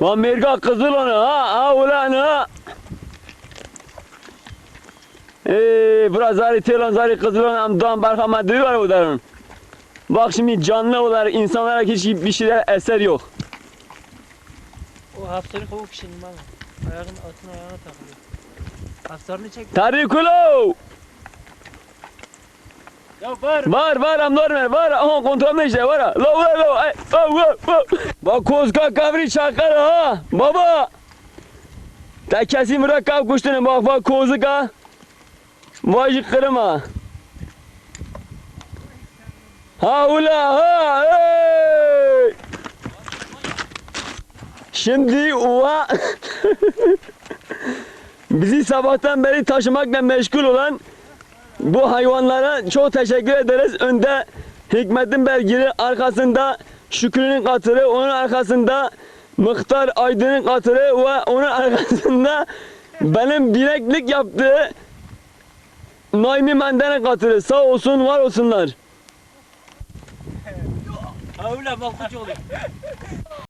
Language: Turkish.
Van merga kızıl onu ha ha ulan ha. Eee biraz zari telan zari kızıl onu amdan barkama diyor o darın. Bak şimdi canlı olarak insanlara hiç bir şeyler eser yok. O haftanın kovuk şimdi bana. Ayağın atın ayağına takılıyor. Haftarını çek. Tarikulo! Ya var. Var var am normal var. Aha kontrolde işte var. La la la. ay, oh, oh, oh. Bak kozka kavri çakar ha. Baba. Ta kesin mürekkep kuştunu bak bak kozka. Vay kırma. Ha ula ha. Hey. Şimdi uva bizi sabahtan beri taşımakla meşgul olan bu hayvanlara çok teşekkür ederiz. Önde Hikmet'in belgili, arkasında Şükrü'nün katırı, onun arkasında Mıhtar Aydın'ın katırı ve onun arkasında benim bileklik yaptığı Naimi Menden'in katırı. Sağ olsun, var olsunlar. Öyle bak kucu oluyor.